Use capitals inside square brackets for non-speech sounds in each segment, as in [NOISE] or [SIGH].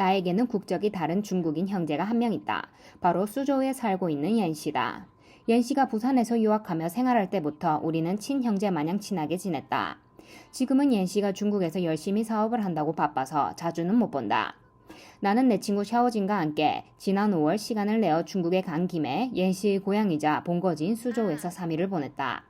나에게는 국적이 다른 중국인 형제가 한 명 있다. 바로 수조에 살고 있는 옌 씨다. 옌 씨가 부산에서 유학하며 생활할 때부터 우리는 친형제 마냥 친하게 지냈다. 지금은 옌 씨가 중국에서 열심히 사업을 한다고 바빠서 자주는 못 본다. 나는 내 친구 샤오진과 함께 지난 5월 시간을 내어 중국에 간 김에 옌 씨의 고향이자 본거지인 수조에서 3일을 보냈다.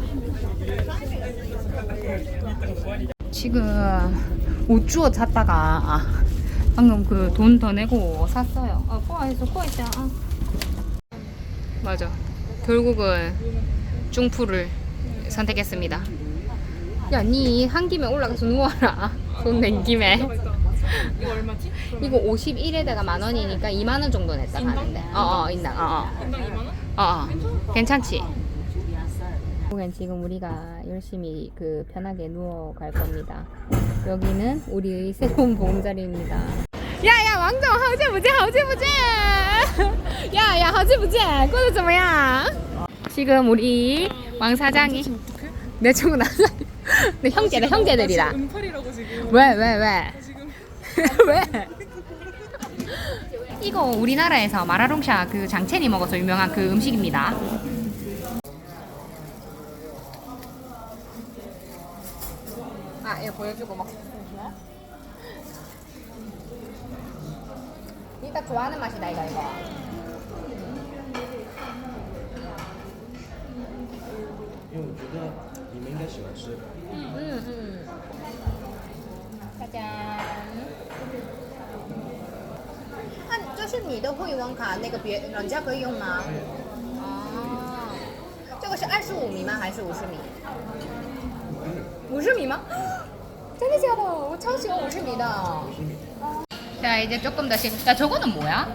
지금 옷 주워 샀다가 방금 그 돈 더 내고 샀어요. 아, 꼬아있어, 꼬아있어. 아. 맞아. 결국은 중푸를 선택했습니다. 야, 니 한 김에 올라가서 누워라. 돈 낸 김에. 이거 얼마지? 이거 51에다가 만 원이니까 2만 원 정도 냈다 가는데. 어, 어, 인당. 어, 어. 인당 2만 원? 어, 어. 괜찮지? 보면 지금 우리가 열심히 그 편하게 누워 갈 겁니다. 여기는 우리의 새로운 보험자리입니다. 야야 왕정 하우제 부제 하우제 부제. [LAUGHS] 야야 하우제 부제 꼬도 좀 야. 지금 우리 왕 사장이 어, 내 친구 나. 내 형제들 형제들이라. 은팔이라고 지금. 왜 왜 왜? [LAUGHS] 왜? 이거 우리나라에서 마라롱샤 그 장첸이 먹어서 유명한 그 음식입니다. 아, 이거 보여주고 먹. 이따 좋아하는 맛이다 이거 이거. 因为我觉得你们应该喜欢吃。 음, 음. 짜잔. 那就是你的会员卡，那个别人家可以用吗？哦，这个是二十五米吗？还是五十米？五十米吗？ 真的假的？我超喜欢五十米的。자 이제 조금 더 시. 야 저거는 뭐야?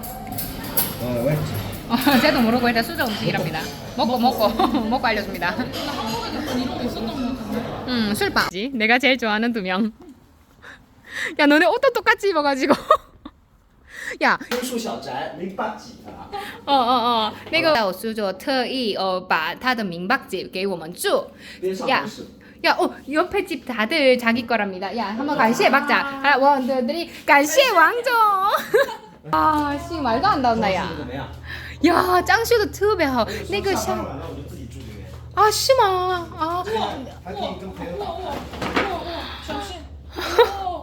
呃，我也知道。 어, 쟤도 모르고 일단 수저 음식이랍니다. 먹고 먹고 먹고 [LAUGHS] 알려줍니다. 한국에도 이런 거 있었던 것 같은데 음 술빵. 내가 제일 좋아하는 두 명. 야 너네 옷도 똑같이 입어가지고. [LAUGHS] 야 优秀小宅零八几啊。哦哦哦，那个老师就特意哦把他的民박집给我们住。边上 야 都是。 야, 어, 옆에 집 다들 자기 거랍니다. 야, 한번 간시해 박자. 하나, 원, 투, 쓰리, 간시해 왕정. 아, 씨, 말도 안 나온다, 怎 야. 么样？ 야, 짱슈도 特别好.那个下班像晚了我就自己住里面， 아, 是吗? 아, 还可以跟朋友打牌。 잠시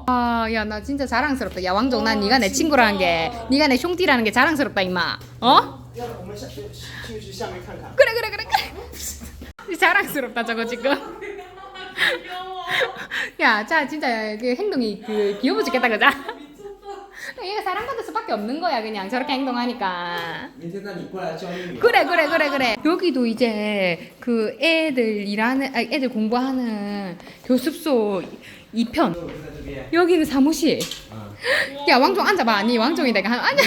아, 야, 나 진짜 자랑스럽다. 야, 왕정, 난 네가 내 친구라는 게, 네가 내兄弟라는 게 자랑스럽다, 임마. 어? 要不我们下去去去下面看看。 그래, 그래, 그래, 그래. 자랑스럽다, 저거 지금. 야, 자, 진짜 그 행동이 그 귀여워 죽겠다, 그자? 얘가 사랑받을 수밖에 없는 거야, 그냥 저렇게 행동하니까. 그래, 그래, 그래, 그래. 여기도 이제 그 애들 일하는, 아, 애들 공부하는 교습소 2편. 여기는 사무실. 야, 왕종 앉아봐. 아니, 왕종이 내가 앉아.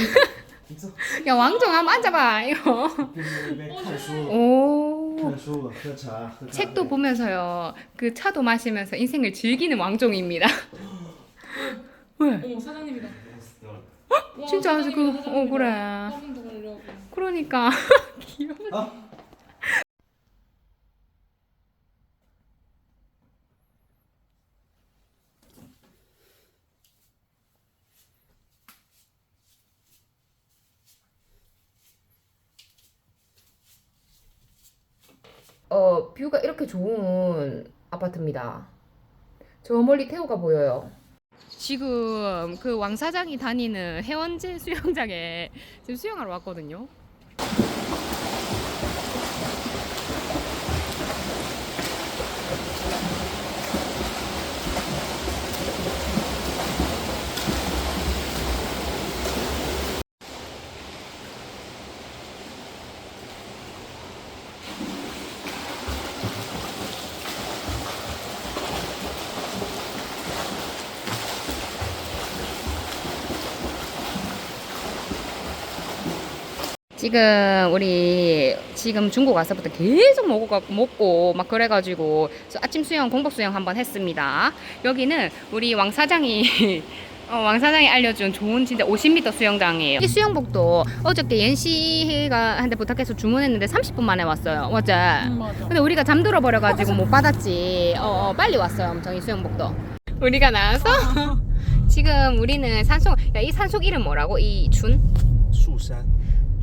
야, 왕종 한번 앉아봐, 이거. 就是那边看书， 오. 看书，喝茶，喝咖啡 책도 보면서요. 그 차도 마시면서 인생을 즐기는 왕종입니다. [LAUGHS] 왜? 어머 사장님이다 와, 진짜 아주 그- 사장님이다, 어, 그래. 사장님이다. 화분도 걸려고 그러니까 [LAUGHS] 귀여워. 好。 어, 뷰가 이렇게 좋은 아파트입니다. 저 멀리 태우가 보여요. 지금 그 왕 사장이 다니는 해원제 수영장에 지금 수영하러 왔거든요. 지금 우리 지금 중국 와서부터 계속 먹고 먹고 막 그래가지고 아침 수영 공복 수영 한번 했습니다. 여기는 우리 왕 사장이 [LAUGHS] 어, 왕 사장이 알려준 좋은 진짜 50m 수영장이에요. 이 수영복도 어저께 옌시가 한테 부탁해서 주문했는데 30분 만에 왔어요. 맞지? 응, 맞아. 근데 우리가 잠들어 버려가지고 못 받았지. 어, 어, 빨리 왔어요. 엄청 이 수영복도. 우리가 나와서 [LAUGHS] 지금 우리는 산속. 야 이 산속 이름 뭐라고? 이 준? 树山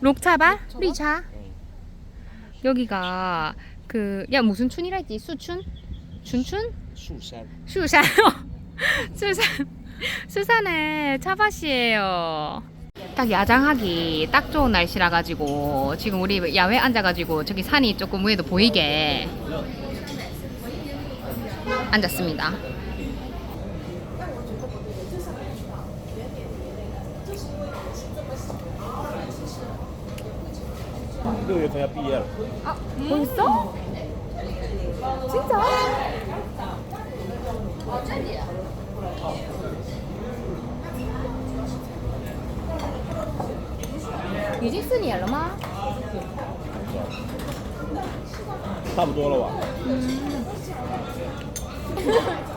녹차바? 리차? 여기가 그 야 무슨 춘이라 했지? 수춘? 춘춘? 树山 수산 [LAUGHS] 수산 수산의 차밭이에요. 딱 야장하기 딱 좋은 날씨라 가지고 지금 우리 야외 앉아 가지고 저기 산이 조금 위에도 보이게 앉았습니다. 六月份要毕业了， 아 벌써? 진짜? 이제 四年了吗?差不多了吧？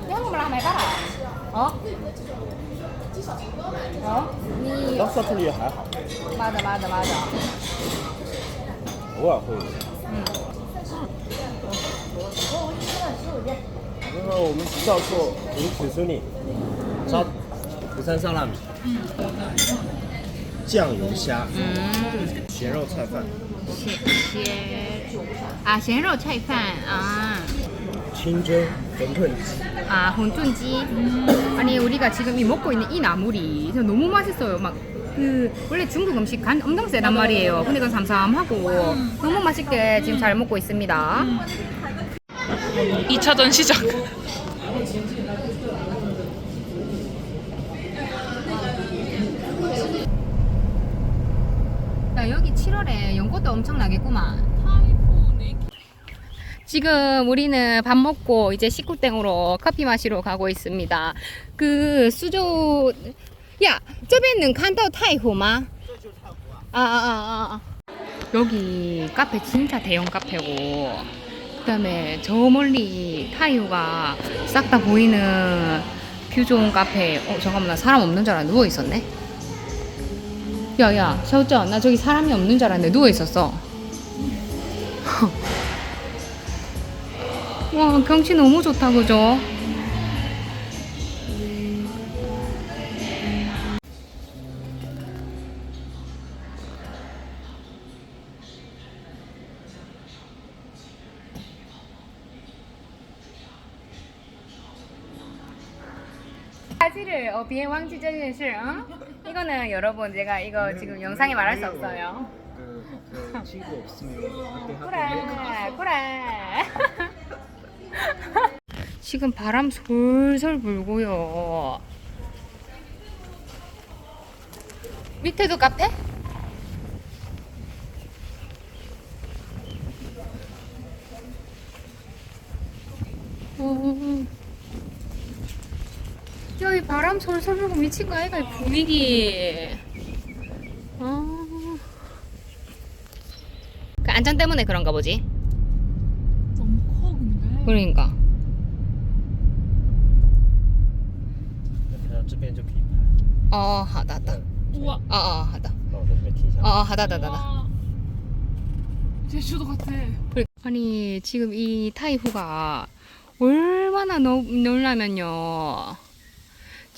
你한국말 한번 해봐라. 어? 어? 当上课也还好， 맞아 맞아 맞아. 偶尔会。然后我们照做零曲苏里，烧釜山烧腊米，酱油虾， 음. 咸肉菜饭，咸啊咸肉菜饭啊。清蒸馄饨鸡， 아, 혼돈지. 아니, 우리가 지금 이 먹고 있는 이 나물이 진짜 너무 맛있어요. 막, 그, 원래 중국 음식 간 엄청 세단 말이에요. 근데 그건 삼삼하고 너무 맛있게 지금 잘 먹고 있습니다. 2차전 시작. 야, 여기 7월에 연꽃도 엄청 나겠구만. 타이푼이 지금 우리는 밥 먹고 이제 식구땡으로 커피 마시러 가고 있습니다. 그 수조, 야, 저변 능 칸다오 타이후 마? 아, 아, 아, 아, 아. 여기 카페 진짜 대형 카페고 그다음에 저 멀리 타이후가 싹 다 보이는 뷰 좋은 카페. 어, 잠깐만 나 사람 없는 줄 알았는데 누워 있었네. 야, 야, 샤오쩌, 나 저기 사람이 없는 줄 알았는데 누워 있었어. [LAUGHS] 와, 경치 너무 좋다, 그죠? 비행왕 지전이 실 응? 어? 이거는 여러분 제가 이거 지금 영상에 말할 수 없어요. 그 친구 없으면 그래 그래. [LAUGHS] 지금 바람 솔솔 불고요. 밑에도 카페? 오. 바람 솔솔 불고 미친 거 아이가 분위기. 어. 그 안전 때문에 그런가 보지? 너무 커 근데. 그러니까. 어, 어 하다다. 우와. 어어 하다. 어, 어 하다다다다 제주도 같아. 아니 지금 이 타이후가 얼마나 놀라면요.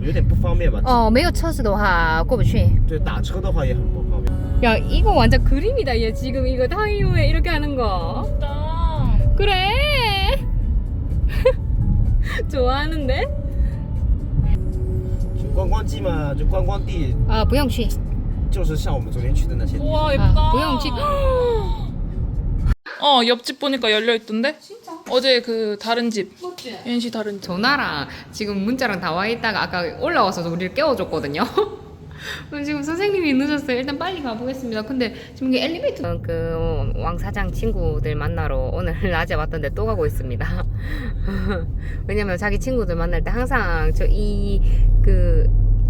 有点不方便吧？哦，没有车子的话过不去。对，打车的话也很不方便。 야 이거 완전 그림이다 얘 지금 이거 타이오에 이렇게 하는 거 나 그래 좋아하는데 去观光季嘛，就观光地， 아 不用去就是像我们昨天去的那些地方。 우와 아, 예쁘다. 不用去 어 옆집 보니까 열려 있던데? 진짜? 어제 그 다른 집. 연시 다른 집. 전화랑 지금 문자랑 다 와 있다가 아까 올라와서 우리를 깨워줬거든요 [LAUGHS] 그럼 지금 선생님이 늦었어요 일단 빨리 가보겠습니다 근데 지금 이게 엘리베이터 그 왕사장 친구들 만나러 오늘 [LAUGHS] 낮에 왔던데 또 가고 있습니다 [LAUGHS] 왜냐면 자기 친구들 만날 때 항상 저 이 그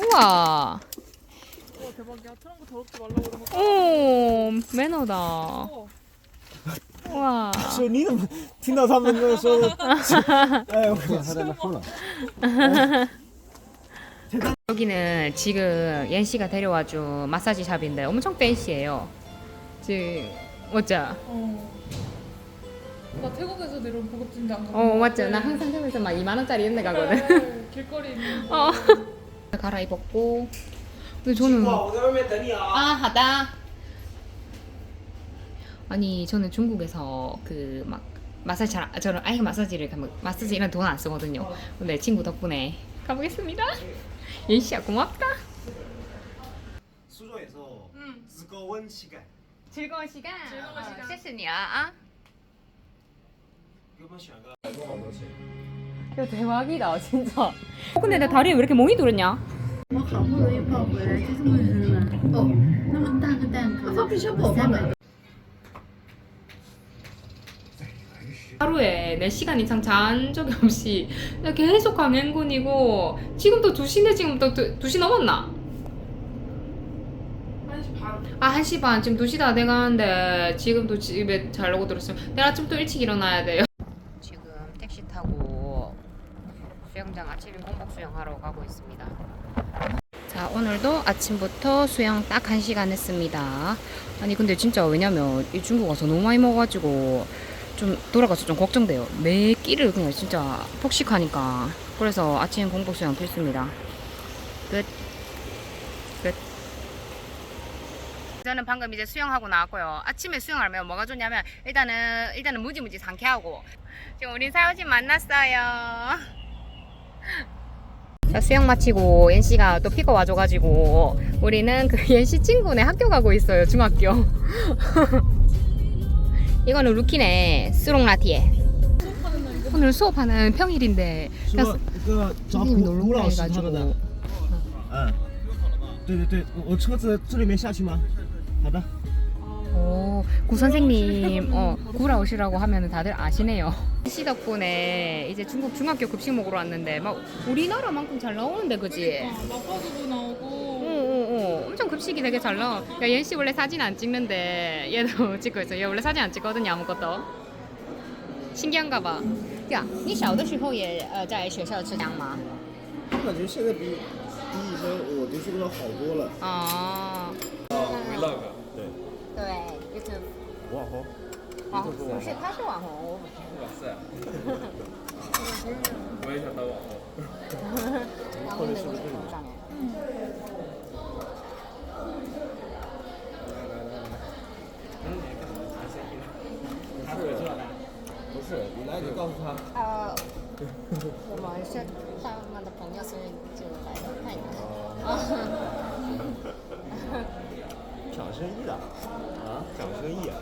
우와. 와 대박이야. 트렁크 더럽지 말라고 그러는 거. 오 매너다. 우와. Så ninom Tina 여기는 지금 옌 씨가 데려와준 마사지 샵인데 엄청 팬시해요. 지금 맞자. 어. 나 태국에서 내려온 고급진데 안 가. 어 맞자. 나 항상 생각해서 막 2만 원짜리 있는 데 가거든. 네, 네, 네. 길거리 있는. 어. 거. 어. 갈아입었고. 근데 저는 我在外面等你啊。 아 하다. 아니 저는 중국에서 그 막 마사지 잘 아, 저는 아예 마사지를 가면 마사지 이런 돈 안 쓰거든요. 근데 친구 덕분에 가보겠습니다. 예시야 고맙다. 수조에서 응. 즐거운 시간. 즐거운 시간. 즐거운 시간. 谢谢你啊. 여러분 시간 가. 야 대박이다 진짜. 어 근데 내 다리에 왜 이렇게 멍이 들었냐? 我好不容易抱回来，这这么软。哦，那么大个蛋糕，必须我三百 하루에 4시간 이상 잔 적이 없이 그냥 계속 강행군이고 지금도 2시인데 지금 또 2시 넘었나? 1시 반. 아 1시 반 지금 2시 다 돼가는데 지금도 집에 자려고 들었으면 내일 아침 또 일찍 일어나야 돼요 수영장 아침인 공복 수영하러 가고 있습니다. 자 오늘도 아침부터 수영 딱 1시간 했습니다. 아니 근데 진짜 왜냐면 이 중국 와서 너무 많이 먹어가지고 좀 돌아가서 좀 걱정돼요. 매 끼를 그냥 진짜 폭식하니까. 그래서 아침 공복 수영 필수입니다. 끝. 끝. 저는 방금 이제 수영하고 나왔고요. 아침에 수영하면 뭐가 좋냐면 일단은 일단은 무지무지 상쾌하고. 지금 우린 사유진 만났어요. 자, 수영 마치고 옌 씨가 또 피고 와줘가지고 우리는 그 [LAUGHS] 옌 씨 친구네 학교 가고 있어요 중학교. [LAUGHS] 이거는 루키네 스롱라티에. 오늘 수업하는 평일인데 说那个找 선생님이 胡 놀러 胡老师他们 가가지고 的。嗯，对对对，我我车子这里面下去吗？好的。 오, 구 선생님, 어, 구라 오시라고 하면 다들 아시네요. [LAUGHS] 씨 덕분에 이제 중국 중학교 급식 먹으러 왔는데 막 우리나라만큼 잘 나오는데 그지? 마파두부 나오고. 어, 어, 어. 엄청 급식이 되게 잘 나와. 야, 옌씨 원래 사진 안 찍는데 얘도 [LAUGHS] 찍고 있어. 얘 원래 사진 안 찍거든요, 아무것도. 신기한가 봐. 야, 你小的时候也呃在学校吃香吗？我感觉现在比比以前我读书的时候好多了。啊， vlog。 对，YouTube 网红，网红不是，他是网红，我不是。哇塞！我也想当网红。然后那个上面。他是有这的，不是是，你来你告诉他。呃，[LAUGHS] 我们是他们的朋友，所以就来看一看。抢 [LAUGHS] 抢生意啊？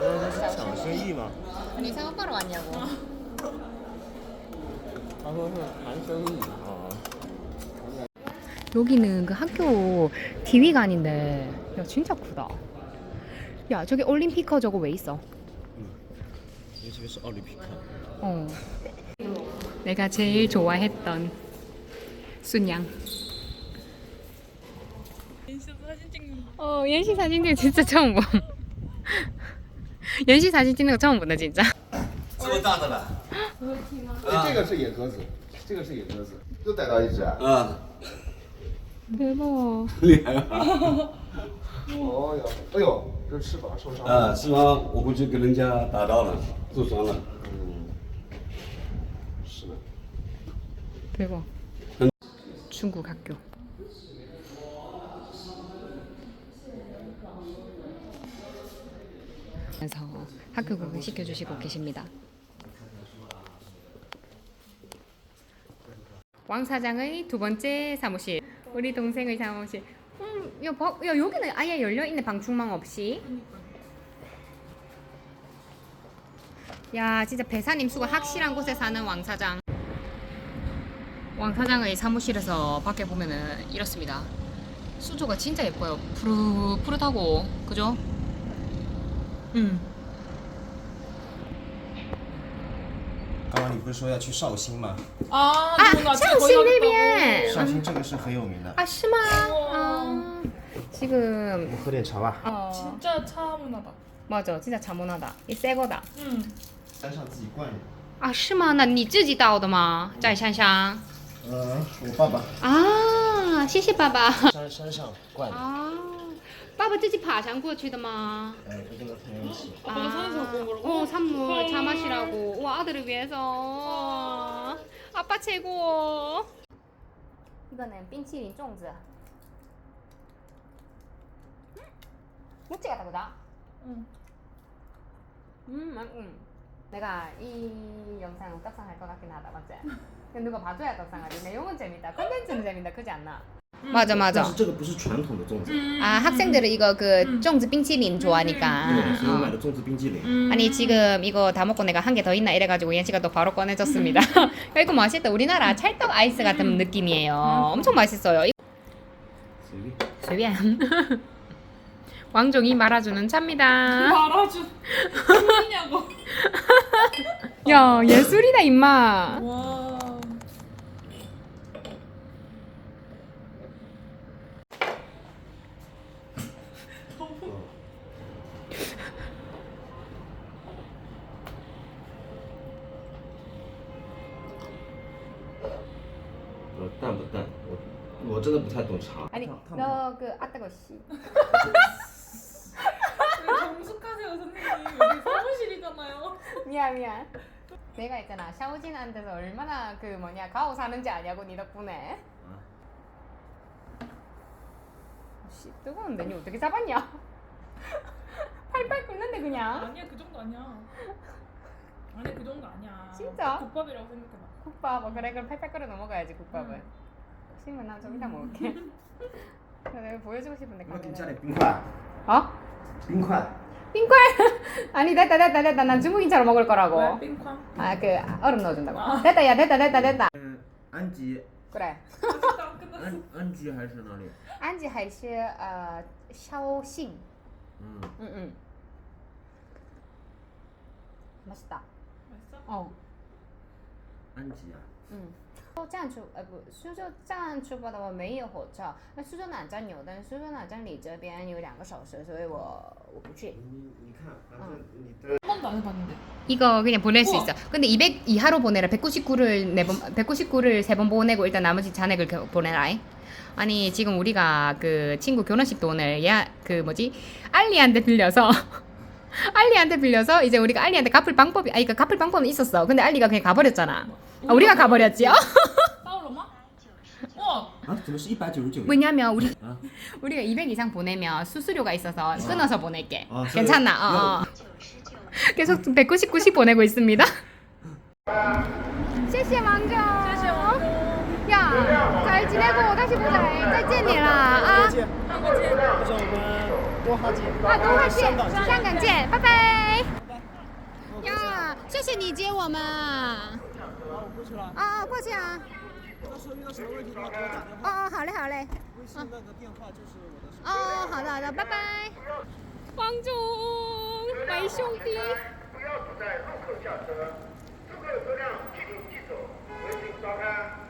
这是抢生意吗？你사고하러왔냐고？ 他说是谈生意啊。 여기는 그 학교 디위관인데 야 진짜 크다. 야 저기 올림피커 저거 왜 있어? 因为这个是奥林匹克。 어. 내가 제일 좋아했던 순양. 어, 연시 사진 찍는 거 진짜 처음 봐. 연시 사진 찍는 거 처음 본다 진짜. 这么大的了。这个是野鸽子，这个是野鸽子，又逮到一只啊！啊， 대박. 厉害啊！哦哟，哎呦，这翅膀受伤了。啊，是吗？我估计给人家打到了，受伤了。嗯，是的。 대박. 중국 학교. 그래서 학교 구경 시켜주시고 계십니다. 왕 사장의 두 번째 사무실. 우리 동생의 사무실. 음, 야, 봐- 야 여기는 아예 열려 있네 방충망 없이. 야 진짜 배사님 수가 확실한 곳에 사는 왕 사장. 왕 사장의 사무실에서 밖에 보면은 이렇습니다. 수조가 진짜 예뻐요. 푸릇 푸릇하고 그죠? 음. 刚刚你不是说要去绍兴吗？ 아, 아, 누나 진짜 绍 거기 兴那 가겠다고. 边。绍兴这个是很有名的。 아, 是吗? 아, 지금 我喝点茶吧。 어 진짜 차분하다. 맞아, 진짜 자문하다. 이 새 거다. 응. 山上自己灌的。啊，是吗？那你自己倒的吗？在山上？嗯，我爸爸啊，谢谢爸爸。山山上灌的。啊， 爸爸自己爬山过去的吗？哎，我跟他朋友一起。 아빠가 산에서 갖고 온 거라고? 어, 산물 차 마시라고. 와, 아들을 위해서. 아빠 최고. 이거는 빙치린 쫑즈. 멋지다, 그다? 응. 음, 음. 내가 이 영상 떡상할 것 같긴 하다, 맞지? 근데 누가 봐줘야 떡상하지. 내용은 재밌다. 컨텐츠는 재밌다, 그지 않나? 맞아, 但是这个不是传统的粽子， 아, 학생들은 이거 그 쫑즈 빙치린 좋아하니까. 对，所以我买 어. 的粽子冰激凌。 아니 지금 이거 다 먹고 내가 한 개 더 있나 이래가지고 옌씨가 또 바로 꺼내줬습니다. 야, 이거 맛있다. 우리나라 찰떡 아이스 같은 느낌이에요. 엄청 맛있어요. 随便。 随便. [LAUGHS] 왕종이 말아주는 차입니다. 말아주. 뭐냐고. 야 예술이다 임마. 와. 너 그 아따거 씨. 정숙하세요 선생님. 여기 사무실이잖아요. 미안 미안. 내가 있잖아 샤오진 한테서 얼마나 그 뭐냐 가오 사는지 아냐고 니 덕분에. 씨 뜨거운데 니 어떻게 잡았냐? 팔팔 끓는데 그냥. 아니야 그 정도 아니야. 아니 그 정도 아니야. 진짜? 국밥이라고 생각해봐. 국밥 어, 그래 그럼 팔팔 끓여 넘어가야지 국밥은. 신문 난좀 이따 먹을게. [LAUGHS] 아, 내가 보여주고 싶은데 이거 괜찮아 빙화 어? 빙화 핑콜 [LAUGHS] 아니 됐다 됐다 됐다. 난 중국인처럼 먹을 거라고. 빙쾅 아 그 얼음 넣어준다고. 아. 됐다 야 됐다 됐다 됐다. 그, 안지. 그래. 안 안지 할수 나리. 안지 할시 어 샤오싱. 음. 응응. 맛있다. 맛있어? 어. 안지야. 응. 站出呃不，苏州站出发的话没有火车，那苏州南站有，但是苏州南站离这边有两个小时，所以我我不去。你你看，反正你的 한 번도 안 해봤는데. 이거 그냥 보낼 수 우와. 있어. 근데 200 이하로 보내라. 199를 네번 199를 세 번 보내고 일단 나머지 잔액을 겨- 보내라. 아니 지금 우리가 그 친구 결혼식 돈을 얘그 뭐지 알리한테 빌려서 알리한테 빌려서 이제 우리가 알리한테 갚을 방법이 아니 그 갚을 방법은 있었어. 근데 알리가 그냥 가버렸잖아. 아, 우리가 가버렸지요? 싸울러 마? 와. [LAUGHS] 啊，怎么是一百九十九元？ 왜냐면 우리 아. 우리가 200 이상 보내면 수수료가 있어서 끊어서 보낼게. 아, 괜찮나? 어, 어. 계속 199씩 보내고 있습니다. 谢谢王总，谢谢王总。呀，잘 지내고 다시 보자. 再见你了啊！见，或者我们 多哈见，啊，多哈见，香港见。拜拜。呀，谢谢你接我们。啊，我过去了。啊，过去啊。到时候遇到什么问题的话，给我打电哦话。哦，好嘞好嘞。微信那个电话就是我的手机。哦，好的好的，拜拜。王总，为兄弟。不要只在路口下车，车辆走，回请召开。